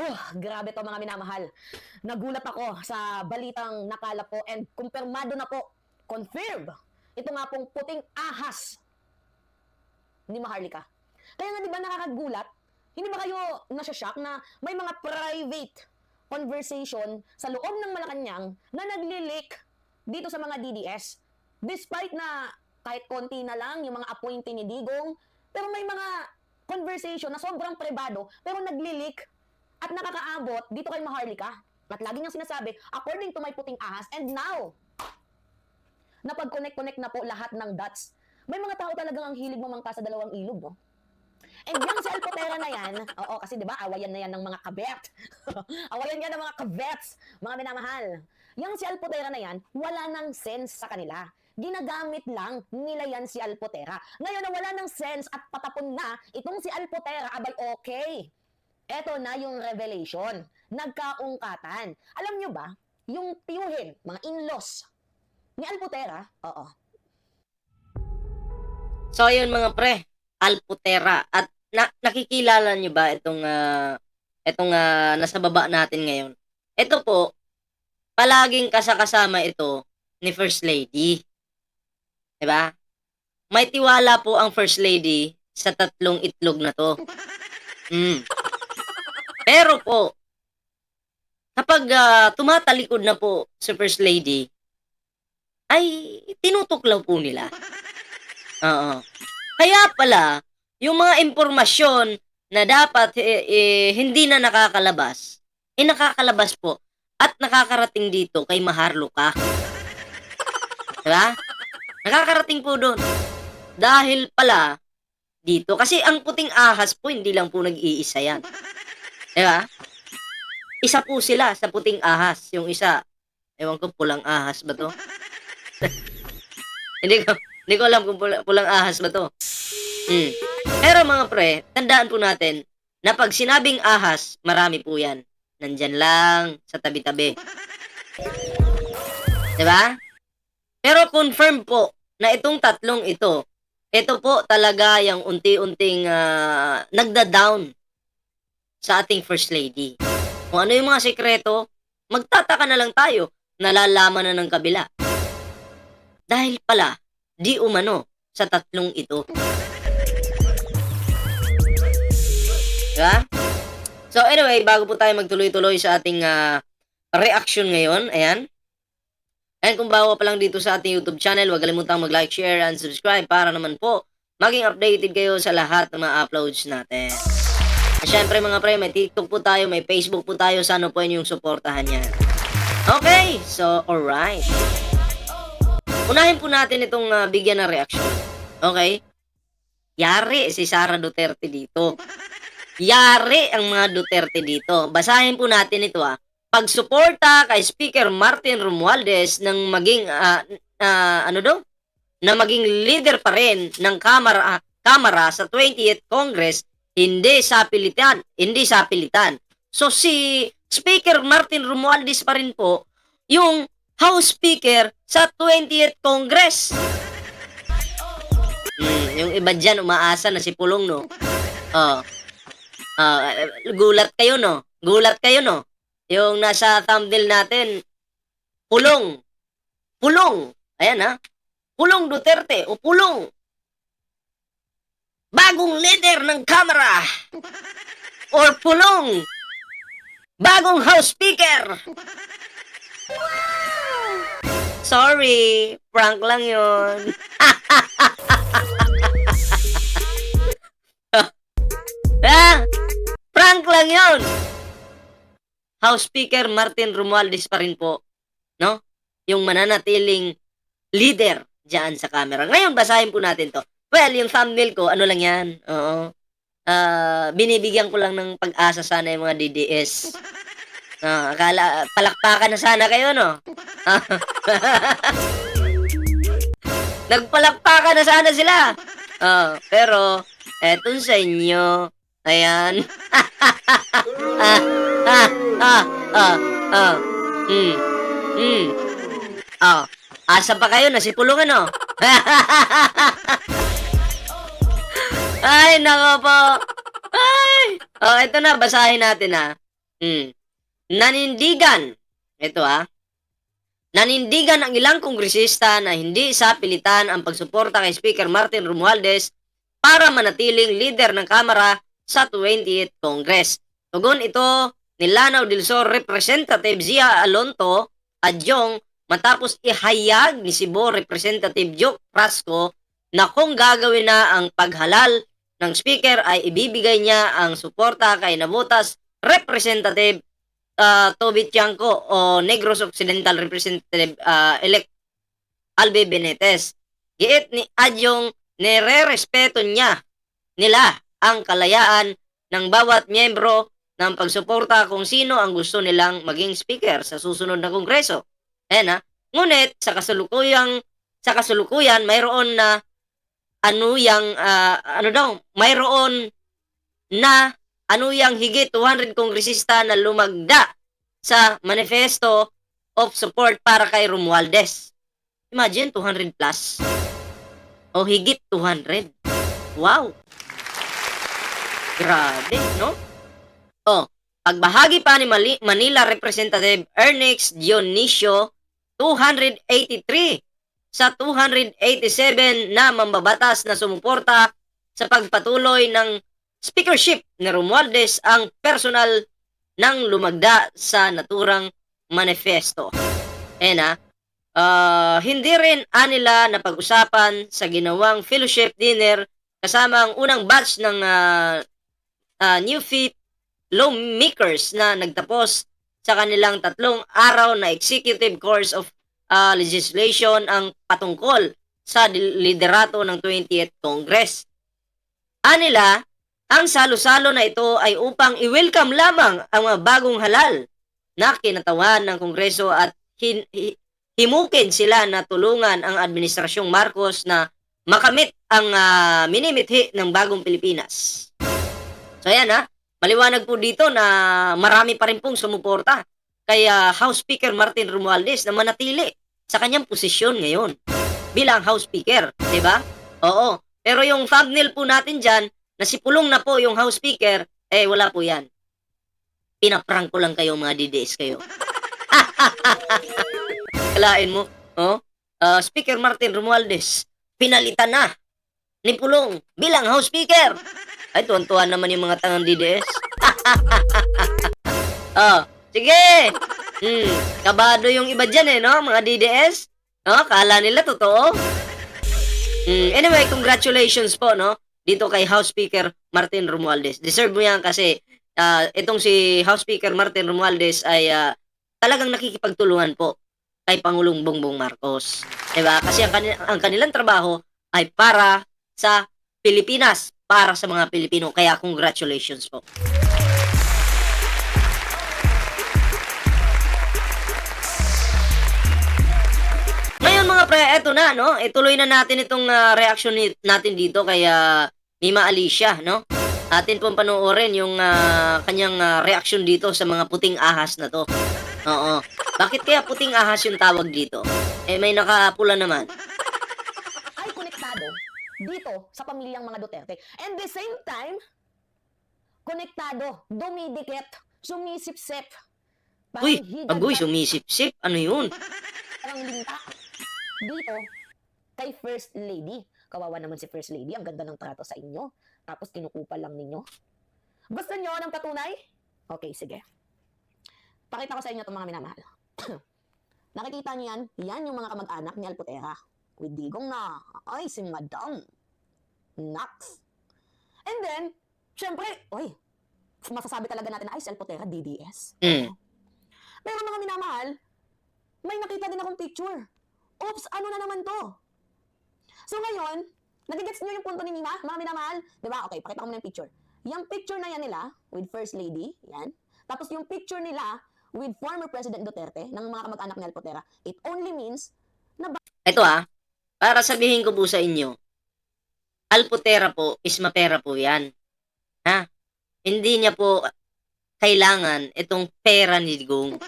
Oh, grabe to mga minamahal. Nagulat ako sa balitang nakalap po and kumpirmado na po, confirmed, ito nga pong puting ahas ni Maharlika. Kaya nga di ba nakakagulat, hindi ba kayo nasya-shock na may mga private conversation sa loob ng Malacanang na nagli-leak dito sa mga DDS despite na kahit konti na lang yung mga appointee ni Digong pero may mga conversation na sobrang privado pero nagli-leak at nakakaabot dito kay Maharlika. At lagi niyang sinasabi, according to my puting ahas, and now, napag-connect-connect na po lahat ng dots. May mga tao talagang ang hilig mamangka sa dalawang ilog, no? And yung sa Alpotera na yan, oo, kasi di ba, awayan na yan ng mga kabet. awayan yan ng mga kabets, mga minamahal. Yung si Alpotera na yan, wala nang sense sa kanila. Ginagamit lang nila yan si Alpotera. Ngayon na wala nang sense at patapon na, itong si Alpotera, abay okay. Eto na yung revelation. Nagkaungkatan. Alam nyo ba, yung tiyuhin, mga in-laws, ni Alpotera, oo, So, ayun mga pre, Alputera. At na, nakikilala nyo ba itong, ah, itong ah, nasa baba natin ngayon? Ito po, palaging kasakasama ito ni First Lady. 'Di ba? May tiwala po ang First Lady sa tatlong itlog na to. Mm. Pero po, kapag ah, tumatalikod na po si First Lady, ay tinutuklaw po nila. Oo. Kaya pala, yung mga impormasyon na dapat eh, eh, hindi na nakakalabas, eh nakakalabas po at nakakarating dito kay Maharluka. Diba? Nakakarating po doon. Dahil pala, dito. Kasi ang puting ahas po, hindi lang po nag-iisa yan. Diba? Isa po sila sa puting ahas. Yung isa, ewan ko, pulang ahas ba to? hindi ko, hindi ko alam kung pula- pulang ahas ba to. Hmm. Pero mga pre, tandaan po natin na pag sinabing ahas, marami po yan. Nandyan lang sa tabi-tabi. 'Di ba? Pero confirm po na itong tatlong ito, ito po talaga yung unti-unting ah, nagda-down sa ating First Lady. Kung ano yung mga sekreto, magtataka na lang tayo, nalalaman na ng kabila. Dahil pala, di umano sa tatlong ito. Diba? So anyway, bago po tayo magtuloy-tuloy sa ating ah, reaction ngayon, ayan. And kung bago pa lang dito sa ating YouTube channel, huwag kalimutang mag-like, share, and subscribe para naman po maging updated kayo sa lahat ng mga uploads natin. At syempre mga pre, may TikTok po tayo, may Facebook po tayo, sana po yung suportahan yan. Okay, so alright. Unahin po natin itong ah, bigyan ng reaction. Okay? Yari si Sara Duterte dito. Yari ang mga Duterte dito. Basahin po natin ito ah. Pagsuporta kay Speaker Martin Romualdez ng maging ah, ah, ano do? Na maging leader pa rin ng Kamara Kamara sa 20th Congress hindi sa pilitan, hindi sa pilitan. So si Speaker Martin Romualdez pa rin po yung House Speaker sa 20th Congress. Hmm, yung iba dyan umaasa na si Pulong no. Oh. Ah, gulat kayo no. Gulat kayo no. Yung nasa thumbnail natin Pulong. Pulong. Ayan ha. Pulong Duterte o Pulong. Bagong leader ng Kamara. Or Pulong. Bagong House Speaker. Sorry, prank lang yon. ah, prank lang yon. House Speaker Martin Romualdez pa rin po, no? Yung mananatiling leader diyan sa camera. Ngayon, basahin po natin to. Well, yung thumbnail ko, ano lang yan? Oo. Ah, binibigyan ko lang ng pag-asa sana yung mga DDS. Ah, akala, palakpakan na sana kayo, no? Nagpalakpakan na sana sila. Oh, pero, eto sa inyo. Ayan. ah, ah, ah, ah, ah. Hmm. Hmm. Oh, asa pa kayo? Nasipulungan, no? Ay, nako po. Ay. Oh, ito na, basahin natin, ha. Mm. Nanindigan. Ito ah. Nanindigan ang ilang kongresista na hindi sa pilitan ang pagsuporta kay Speaker Martin Romualdez para manatiling leader ng Kamara sa 28th Congress. Tugon ito ni Lanao del Sur Representative Zia Alonto Adyong matapos ihayag ni Cebu Representative Joe Frasco na kung gagawin na ang paghalal ng speaker ay ibibigay niya ang suporta kay Nabotas Representative uh, Toby Tiangco o Negros Occidental Representative uh, elect Albe Benitez. Giit ni Adyong nire-respeto niya nila ang kalayaan ng bawat miyembro ng pagsuporta kung sino ang gusto nilang maging speaker sa susunod na kongreso. Ayan ha. Ngunit sa kasalukuyang sa kasulukuyan mayroon na ano yang ah, ano daw mayroon na ano yang higit 200 kongresista na lumagda sa manifesto of support para kay Romualdez. Imagine 200 plus o higit 200. Wow. Grabe, no? Oh, pagbahagi pa ni Manila Representative Ernest Dionisio 283 sa 287 na mambabatas na sumuporta sa pagpatuloy ng speakership ni Romualdez ang personal ng lumagda sa naturang manifesto. Eh na, ah, hindi rin anila na pag-usapan sa ginawang fellowship dinner kasama ang unang batch ng ah, ah, New Fit lawmakers na nagtapos sa kanilang tatlong araw na executive course of ah, legislation ang patungkol sa liderato ng 20th Congress. Anila, ang salo-salo na ito ay upang i-welcome lamang ang mga bagong halal na kinatawan ng Kongreso at hin- hi- himukin sila na tulungan ang Administrasyong Marcos na makamit ang ah, minimithi ng bagong Pilipinas. So ayan ha, maliwanag po dito na marami pa rin pong sumuporta kay ah, House Speaker Martin Romualdez na manatili sa kanyang posisyon ngayon bilang House Speaker, 'di ba? Oo. Pero yung thumbnail po natin diyan na si Pulong na po yung House Speaker, eh wala po 'yan. Pinaprank ko lang kayo mga DDS kayo. Kalain mo, oh? Ah, Speaker Martin Romualdez, pinalitan na ni Pulong bilang House Speaker. Ay, tuwan-tuwa naman yung mga tangang DDS. oh, sige. Hmm, kabado yung iba dyan eh, no? Mga DDS. No? Kala nila totoo. Hmm, anyway, congratulations po, no? Dito kay House Speaker Martin Romualdez. Deserve mo yan kasi ah, itong si House Speaker Martin Romualdez ay ah, talagang nakikipagtulungan po kay Pangulong Bongbong Marcos. 'Di ba? Kasi ang, kani- ang kanilang trabaho ay para sa Pilipinas, para sa mga Pilipino. Kaya congratulations po. Mga pre, eto na, no? Ituloy na natin itong ah, reaction ni- natin dito kay ah, Mima Alicia, no? Atin pong panoorin yung ah, kanyang ah, reaction dito sa mga puting ahas na to. Oo. Bakit kaya puting ahas yung tawag dito? Eh, may nakapula naman. ay konektado dito sa pamilyang mga Duterte. And the same time, konektado, dumidikit, sumisip-sip. Uy, agoy, sumisip-sip. Ano yun? parang linta. Dito, kay First Lady. Kawawa naman si First Lady. Ang ganda ng trato sa inyo. Tapos kinukupal lang ninyo. Gusto nyo ng patunay? Okay, sige. Pakita ko sa inyo itong mga minamahal. Nakikita niyo yan? Yan yung mga kamag-anak ni Alputera. With digong na, ay, si Madam. Nax. And then, syempre, oy, masasabi talaga natin na, ay, si Alputera, DDS. Hmm. Pero mga minamahal, may nakita din akong picture. Oops, ano na naman to? So ngayon, nagigets niyo yung punto ni Mima, mga minamahal? Ba? Okay, pakita ko muna yung picture. Yung picture na yan nila, with First Lady, yan. Tapos yung picture nila with former President Duterte, ng mga kamag-anak ni Alpotera, it only means Ito ah, para sabihin ko po sa inyo, Alputera po is mapera po yan. Ha? Hindi niya po kailangan itong pera ni Digong.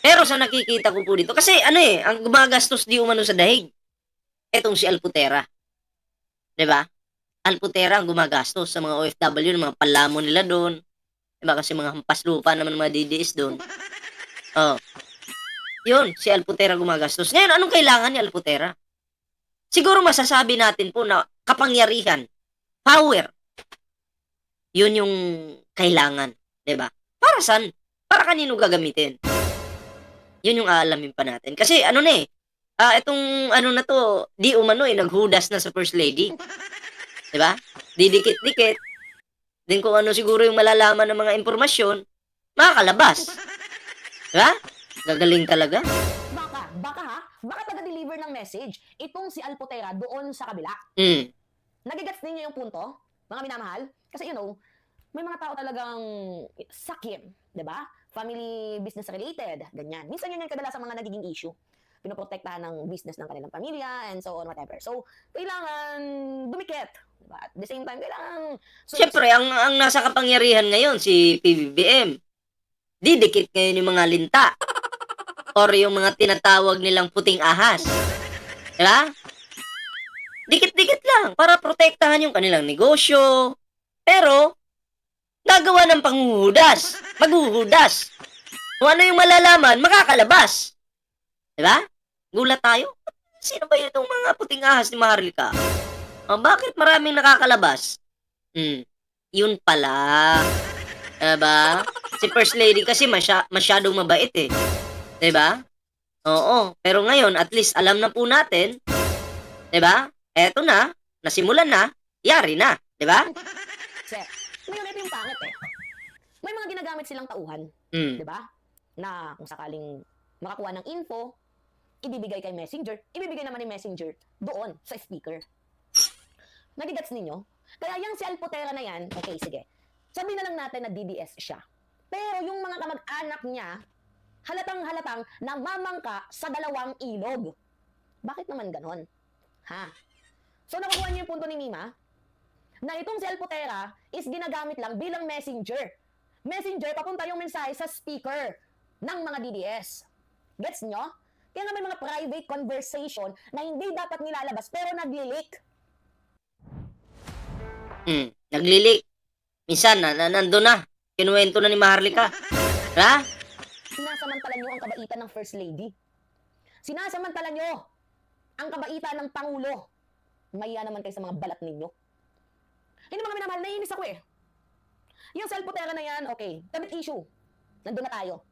Pero sa nakikita ko po dito, kasi ano eh, ang gumagastos di umano sa dahig, etong si Alputera. ba? Alputera ang gumagastos sa mga OFW, ng mga palamo nila doon. Diba kasi mga hampas lupa naman mga DDS doon. Oh. Yun, si Alputera gumagastos. Ngayon, anong kailangan ni Alputera? Siguro masasabi natin po na kapangyarihan, power, yun yung kailangan. 'di ba? Para saan? Para kanino gagamitin? Yun yung aalamin pa natin. Kasi ano na eh, ah, itong ano na to, di umano eh, naghudas na sa First Lady. 'Di ba? Didikit-dikit. Din kung ano siguro yung malalaman ng mga impormasyon, makakalabas. 'Di ba? Gagaling talaga. Baka, baka ha? Baka taga-deliver ng message itong si Alpotera doon sa kabila. Mm. Nagigets ninyo yung punto, mga minamahal? Kasi you know, may mga tao talagang sakim, 'di ba? Family business related, ganyan. Minsan yan yung kadalasan mga nagiging issue. Pinoprotektahan ng business ng kanilang pamilya and so on, whatever. So, kailangan dumikit. Diba? At the same time, kailangan... So, Siyempre, ang, ang nasa kapangyarihan ngayon, si PBBM. Didikit ngayon yung mga linta. Or yung mga tinatawag nilang puting ahas. Diba? Dikit-dikit lang para protektahan yung kanilang negosyo. Pero, gagawa ng panghuhudas. Maghuhudas. Kung ano yung malalaman, makakalabas. Diba? Gulat tayo. Sino ba itong mga puting ahas ni Maharlika? Oh, bakit maraming nakakalabas? Hmm, yun pala. Diba? Si First Lady kasi masya, masyadong mabait eh. Diba? Oo. Pero ngayon, at least alam na po natin. Diba? Eto na. Nasimulan na. Yari na. Ngayon ito yung pangit eh. May mga ginagamit silang tauhan, Hmm. 'di ba? Na kung sakaling makakuha ng info, ibibigay kay messenger, ibibigay naman ni messenger doon sa speaker. Nagigets ninyo? Kaya yung si Alpotera na yan, okay, sige. Sabi na lang natin na DDS siya. Pero yung mga kamag-anak niya, halatang halatang namamangka sa dalawang ilog. Bakit naman ganon? Ha? So nakukuha niyo yung punto ni Mima? Na itong si Alpotera is ginagamit lang bilang messenger. Messenger, papunta yung mensahe sa speaker ng mga DDS. Gets nyo? Kaya nga may mga private conversation na hindi dapat nilalabas pero nag-leak. Hmm. Naglilik. Minsan, na, na, nandun na. Kinuwento na ni Maharlika. Ha? Sinasamantala nyo ang kabaitan ng First Lady. Sinasamantala nyo ang kabaitan ng Pangulo. Maya naman kayo sa mga balat ninyo. Hindi mga minamahal, naiinis ako eh. Yung self-putera na yan, okay, kabit issue. Nandun na tayo.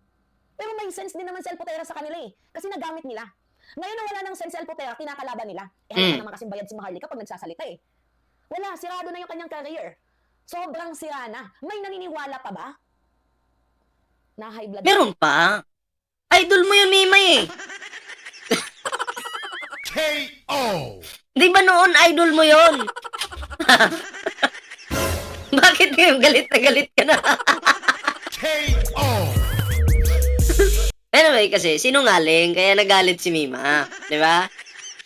Pero may sense din naman self-putera sa kanila eh. Kasi nagamit nila. Ngayon na wala ng sense self-putera, kinakalaban nila. Eh, Mm. mm. naman kasing bayad si Maharlika pag nagsasalita eh. Wala, sirado na yung kanyang career. Sobrang sira na. May naniniwala pa ba? Na high blood Meron pa. Idol mo yun, Mimay eh. KO. Di ba noon idol mo yon? Bakit ngayon galit na galit ka na? KO. anyway, kasi sinungaling, kaya nagalit si Mima. Di ba?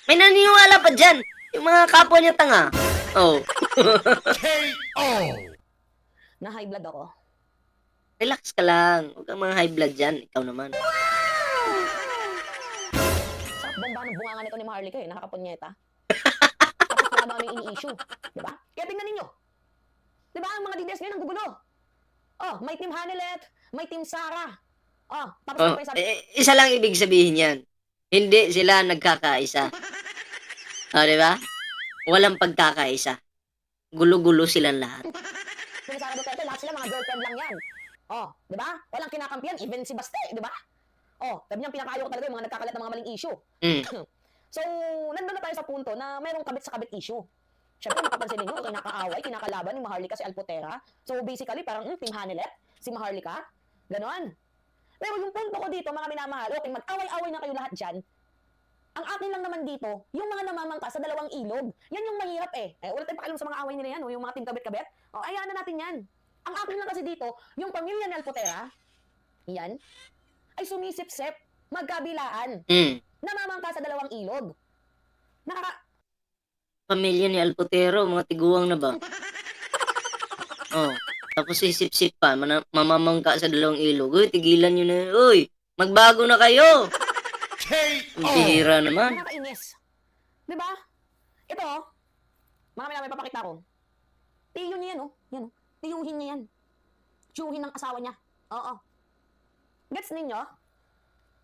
May naniniwala pa dyan. Yung mga kapwa niya tanga. Oh. KO. na high blood ako. Relax ka lang. Huwag kang mga high blood dyan. Ikaw naman. Sarap bomba ng bunganga nito ni Maharlika eh, nakakapunyeta. Tapos mga dami ini-issue. Di ba? Kaya tingnan ninyo. Di ba? Ang mga DDS ngayon ang gugulo. Oh, may Team Hanelet, may Team Sara. Oh, tapos Oh, ano pa eh, isa lang ibig sabihin yan. Hindi sila nagkakaisa. O, di ba? Walang pagkakaisa. Gulo-gulo silang lahat. Ni Sara Duterte, lahat sila mga girlfriend lang yan. Oh, di ba? Walang kinakampiyan, even si Baste, di ba? Oh, sabi niya pinakayo ko talaga yung mga nagkakalat ng mga maling issue. Mm. So, nandun na tayo sa punto na merong kabit sa kabit issue. Siyempre, makapansin ninyo, kinakaaway, kinakalaban ni Maharlika si Alpotera. So, basically, parang, hmm, Team Hanelet, si Maharlika, ganon. Pero yung punto ko dito, mga minamahal, okay, mag-away-away na kayo lahat dyan. Ang akin lang naman dito, yung mga namamangka sa dalawang ilog, yan yung mahirap eh. Eh, wala tayong pakialam sa mga away nila yan, o yung mga team kabit-kabit. O, ayaan na natin yan. Ang akin lang kasi dito, yung pamilya ni Alpotera, yan, ay sumisip-sip, magkabilaan, Mm. namamangka sa dalawang ilog. Nakaka... Pamilya ni Alpotero, mga tiguang na ba? Oh, tapos sisip-sip pa, mana- mamamangka sa dalawang ilog. Uy, tigilan nyo na. Uy, magbago na kayo. Ang bihira naman. Nakakainis. Di ba? Ito, oh. mga may papakita ko. Tiyo niya yan, oh. Yan, oh. Tiyuhin niya yan. tiyuhin ng asawa niya. Oo. Gets ninyo?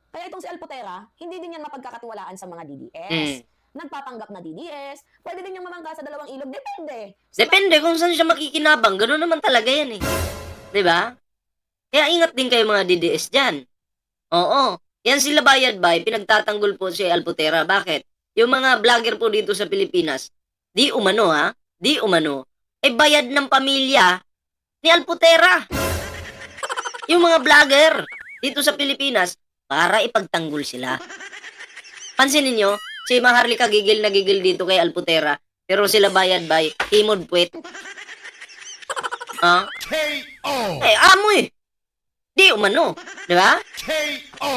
Kaya itong si Alputera, hindi din yan mapagkakatiwalaan sa mga DDS. Mm. Nagpapanggap na DDS. Pwede din yung mamangka sa dalawang ilog. Depende. Sa Depende kung saan siya makikinabang. Ganun naman talaga yan eh. 'Di ba? Kaya ingat din kayo mga DDS dyan. Oo. Yan sila bayad bay, pinagtatanggol po si Alputera. Bakit? Yung mga vlogger po dito sa Pilipinas, di umano ha, di umano, eh bayad ng pamilya ni Alputera. yung mga vlogger dito sa Pilipinas, para ipagtanggol sila. Pansinin nyo, si Maharlika gigil na gigil dito kay Alputera, pero sila bayad bay, himod puwet. Ah, K.O. eh, amo eh. Di umano, di ba? K.O.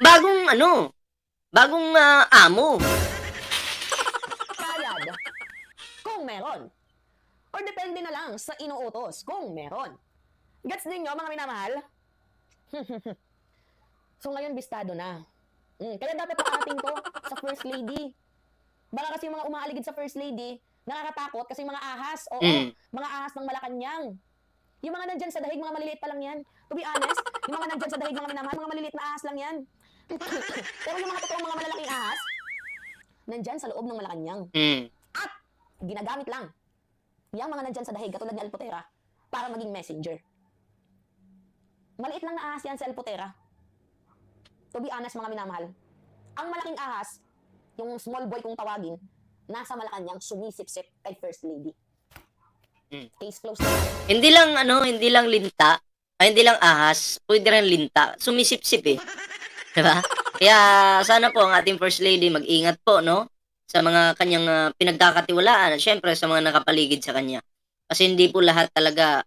Bagong ano, bagong ah, amo. bayad. Kung meron. Or depende na lang sa inuutos kung meron. Gets ninyo, mga minamahal? so ngayon, bistado na. Mm, kaya dapat nakarating to sa First Lady. Baka kasi yung mga umaaligid sa First Lady, nakakatakot kasi yung mga ahas, oo, Mm. mga ahas ng Malacanang. Yung mga nandyan sa dahig, mga maliliit pa lang yan. To be honest, yung mga nandyan sa dahig, mga minamahal, mga maliliit na ahas lang yan. Pero yung mga totoong mga malalaking ahas, nandyan sa loob ng Malacanang Mm. ginagamit lang yung mga nandyan sa dahig, katulad ni Alpotera, para maging messenger. Maliit lang na ahas yan sa Alpotera. To be honest, mga minamahal. Ang malaking ahas, yung small boy kung tawagin, nasa Malacanang sumisip-sip kay First Lady. Mm. Case closed. Hindi lang ano, hindi lang linta, ay hindi lang ahas, pwede rin linta. Sumisip-sip eh. 'Di ba? Kaya sana po ang ating First Lady mag-ingat po, no? Sa mga kanyang ah, pinagkakatiwalaan at syempre sa mga nakapaligid sa kanya. Kasi hindi po lahat talaga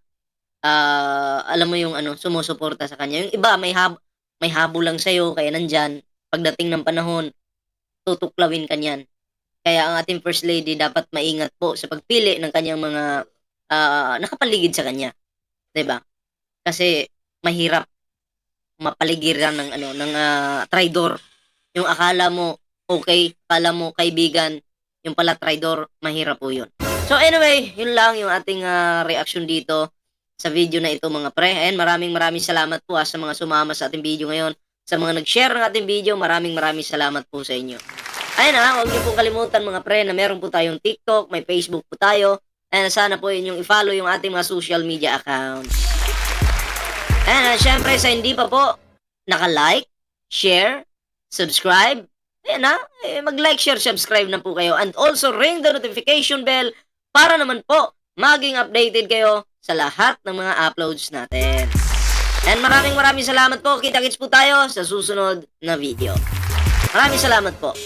ah, alam mo yung ano, sumusuporta sa kanya. Yung iba may hab may habol lang sa'yo, kaya nandyan, pagdating ng panahon, tutuklawin ka niyan. Kaya ang ating First Lady dapat maingat po sa pagpili ng kanyang mga ah, nakapaligid sa kanya. ba? Kasi mahirap mapaligiran ng ano ng ah, traidor. Yung akala mo okay, akala mo kaibigan, yung pala traidor, mahirap po 'yun. So anyway, yun lang yung ating ah, reaction dito sa video na ito mga pre. And maraming maraming salamat po ah, sa mga sumama sa ating video ngayon. Sa mga nag-share ng ating video, maraming maraming salamat po sa inyo. Ayun na, huwag niyo pong kalimutan mga pre na meron po tayong TikTok, may Facebook po tayo. And sana po inyong i-follow yung ating mga social media accounts. And uh, syempre sa hindi pa po naka-like, share, subscribe, ayan na, eh, mag-like, share, subscribe na po kayo. And also ring the notification bell para naman po maging updated kayo sa lahat ng mga uploads natin. And maraming maraming salamat po. Kita-kits po tayo sa susunod na video. Maraming salamat po.